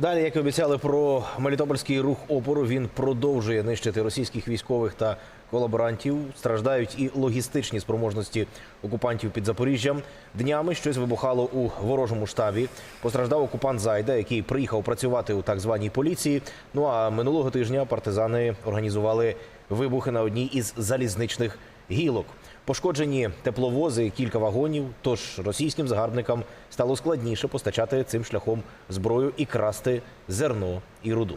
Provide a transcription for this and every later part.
Далі, як і обіцяли про Мелітопольський рух опору, він продовжує нищити російських військових та колаборантів. Страждають і логістичні спроможності окупантів під Запоріжжям. Днями щось вибухало у ворожому штабі. Постраждав окупант Зайда, який приїхав працювати у так званій поліції. Ну а минулого тижня партизани організували вибухи на одній із залізничних гілок. Пошкоджені тепловози, і кілька вагонів. Тож російським загарбникам стало складніше постачати цим шляхом зброю і красти зерно і руду.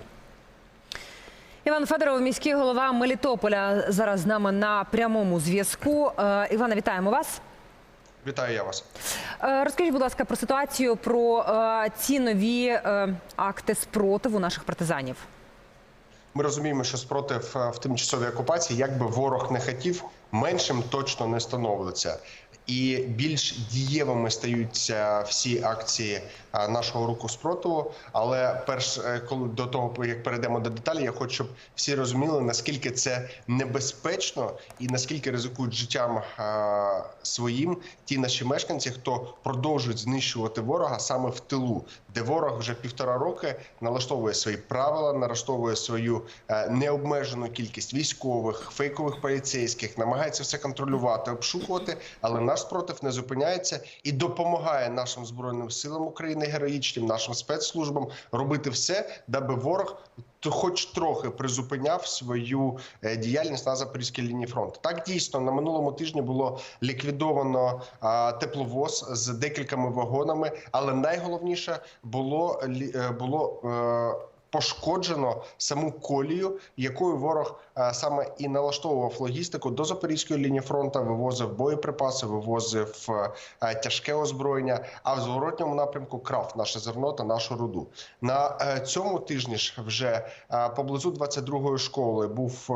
Іван Федоров, міський голова Мелітополя, зараз з нами на прямому зв'язку. Е, Іване, вітаємо вас. Вітаю я вас. Е, Розкажіть, будь ласка, про ситуацію про е, ці нові акти спротиву наших партизанів. Ми розуміємо, що спротив е, в тимчасовій окупації, як би ворог не хотів, меншим точно не становиться. І більш дієвими стаються всі акції нашого руху спротиву. Але перш е, коли до того як перейдемо до деталі, я хочу, щоб всі розуміли наскільки це небезпечно і наскільки ризикують життям своїм ті наші мешканці, хто продовжують знищувати ворога саме в тилу, де ворог вже півтора роки налаштовує свої правила, налаштовує свою е, необмежену кількість військових, фейкових поліцейських, намагається все контролювати, обшукувати, але наш спротив не зупиняється і допомагає нашим збройним силам України героїчним, нашим спецслужбам робити все, даби ворог хоч трохи призупиняв свою е, діяльність на запорізькій лінії фронту. Так дійсно на минулому тижні було ліквідовано тепловоз з декількома вагонами, але найголовніше було е, було. Е, Пошкоджено саму колію, якою ворог е, саме і налаштовував логістику до запорізької лінії фронту, вивозив боєприпаси, вивозив е, тяжке озброєння. А в зворотньому напрямку крав наше зерно та нашу руду. На е, цьому тижні ж вже е, поблизу 22-ї школи був е,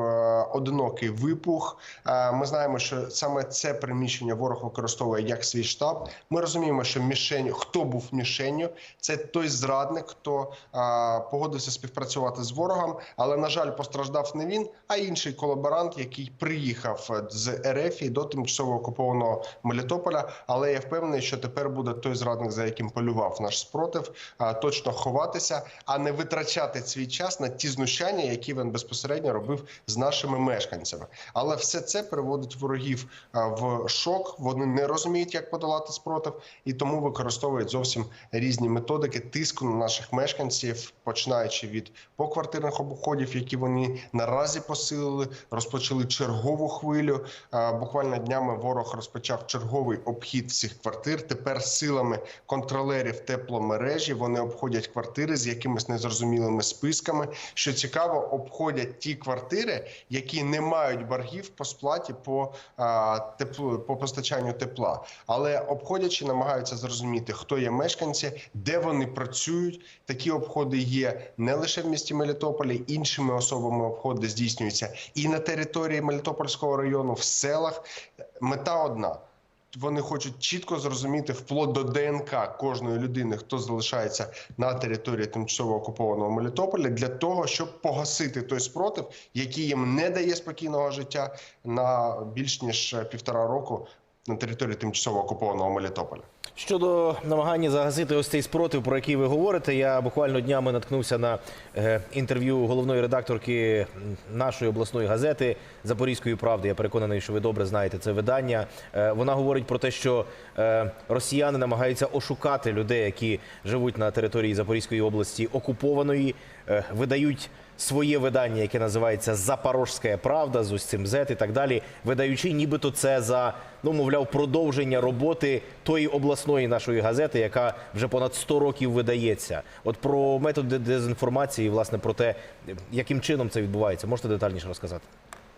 одинокий вибух. Е, Ми знаємо, що саме це приміщення ворог використовує як свій штаб. Ми розуміємо, що мішень, хто був мішенню, це той зрадник, хто е, погодився співпрацювати з ворогом. Але на жаль, постраждав не він, а інший колаборант, який приїхав з РФ до тимчасово окупованого Мелітополя. Але я впевнений, що тепер буде той зрадник, за яким полював наш спротив, точно ховатися, а не витрачати свій час на ті знущання, які він безпосередньо робив з нашими мешканцями. Але все це приводить ворогів в шок. Вони не розуміють, як подолати спротив, і тому використовують зовсім різні методики тиску на наших мешканців, починаючи від поквартирних обходів, які вони наразі посилили, розпочали чергову хвилю. Буквально днями ворог розпочав черговий обхід всіх квартир. Тепер силами контролерів тепломережі вони обходять квартири з якимись незрозумілими списками. Що цікаво, обходять ті квартири, які не мають боргів по сплаті по теплу по постачанню тепла, але обходячи, намагаються зрозуміти, хто є мешканці, де вони працюють. Такі обходи є не лише в місті Мелітополі, іншими особами обходи здійснюються і на території Мелітопольського району, в селах. Мета одна. Вони хочуть чітко зрозуміти вплоть до ДНК кожної людини, хто залишається на території тимчасово окупованого Мелітополя, для того, щоб погасити той спротив, який їм не дає спокійного життя на більш ніж півтора року на території тимчасово окупованого Мелітополя. Щодо намагання загасити ось цей спротив, про який ви говорите, я буквально днями наткнувся на е, інтерв'ю головної редакторки нашої обласної газети Запорізької правди. Я переконаний, що ви добре знаєте це видання. Е, вона говорить про те, що е, росіяни намагаються ошукати людей, які живуть на території Запорізької області окупованої, видають. Своє видання, яке називається Запорожська Правда з ось цим Z і так далі, видаючи, нібито це за ну мовляв продовження роботи тої обласної нашої газети, яка вже понад 100 років видається. От про методи дезінформації, власне, про те, яким чином це відбувається, можете детальніше розказати.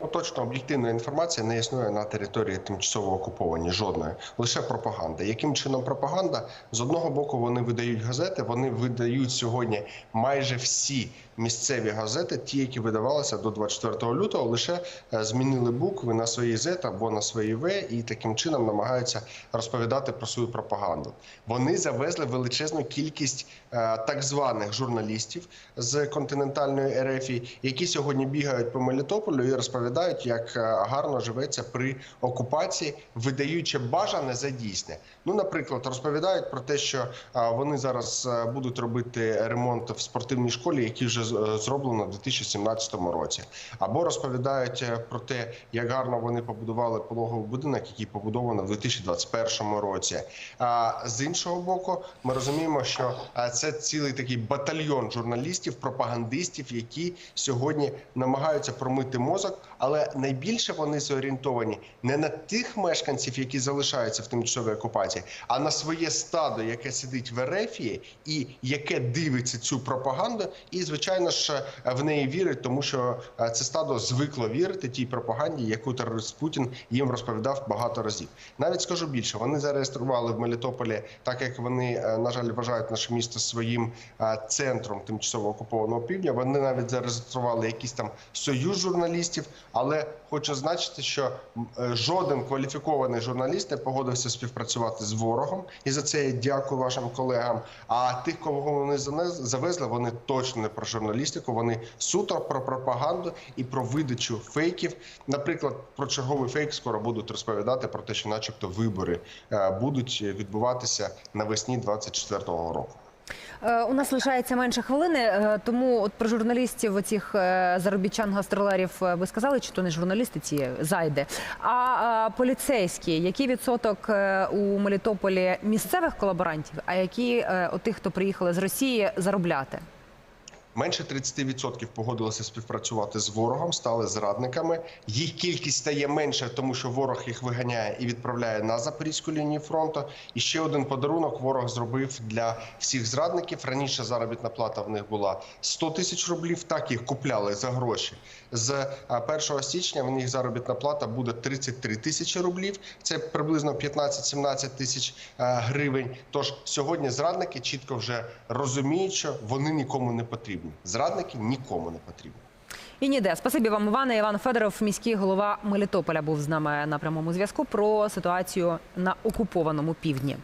Точно об'єктивної інформації не існує на території тимчасово окуповані жодної, лише пропаганда. Яким чином пропаганда? З одного боку вони видають газети, вони видають сьогодні майже всі місцеві газети, ті, які видавалися до 24 лютого, лише е, змінили букви на свої Z або на свої В, і таким чином намагаються розповідати про свою пропаганду. Вони завезли величезну кількість е, так званих журналістів з континентальної РФ, які сьогодні бігають по Мелітополю і розповідають, як е, гарно живеться при окупації, видаючи бажане за дійсне. Ну, наприклад, розповідають про те, що вони зараз е, будуть робити ремонт в спортивній школі, який вже е, зроблено в 2017 році, або розповідають е, про те, як гарно вони побудували пологовий будинок, який побудовано в 2021 році. А з іншого боку, ми розуміємо, що це цілий такий батальйон журналістів, пропагандистів, які сьогодні намагаються промити мозок, але найбільше вони зорієнтовані не на тих мешканців, які залишаються в тимчасовій окупації, а на своє стадо, яке сидить в Ерефії і яке дивиться цю пропаганду, і звичайно ж в неї вірить, тому що е, це стадо звикло вірити тій пропаганді, яку терорист Путін їм розповідав багато разів. Навіть скажу більше, вони зареєстрували в Мелітополі, так як вони е, на жаль вважають наше місто своїм е, центром тимчасово окупованого півдня. Вони навіть зареєстрували якийсь там союз журналістів, але хочу зазначити, що е, жоден кваліфікований журналіст не погодився співпрацювати з ворогом, і за це я дякую вашим колегам. А тих, кого вони завезли, вони точно не про журналістику, вони суто про пропаганду і про видачу фейків. Наприклад, про черговий фейк скоро будуть розповідати про те, що, начебто, вибори е, будуть відбуватися навесні 24-го року. Е, У нас лишається менше хвилини, е, тому от про журналістів оцих е, заробітчан-гастролерів е, ви сказали, чи то не журналісти ці зайди, а поліцейські. Який відсоток у Мелітополі місцевих колаборантів, а які тих, хто приїхали з Росії, заробляти? Менше 30% погодилися співпрацювати з ворогом, стали зрадниками. Їх кількість стає менше, тому що ворог їх виганяє і відправляє на запорізьку лінію фронту. І ще один подарунок ворог зробив для всіх зрадників. Раніше заробітна плата в них була 100 тисяч рублів. Так їх купляли за гроші. З 1 січня в них заробітна плата буде 33 тисячі рублів. Це приблизно 15-17 тисяч е, гривень. Тож сьогодні зрадники чітко вже розуміють, що вони нікому не потрібні. Зрадники нікому не потрібні. І ніде. Спасибі вам, Іване. Іван Федоров, міський голова Мелітополя, був з нами на прямому зв'язку про ситуацію на окупованому півдні.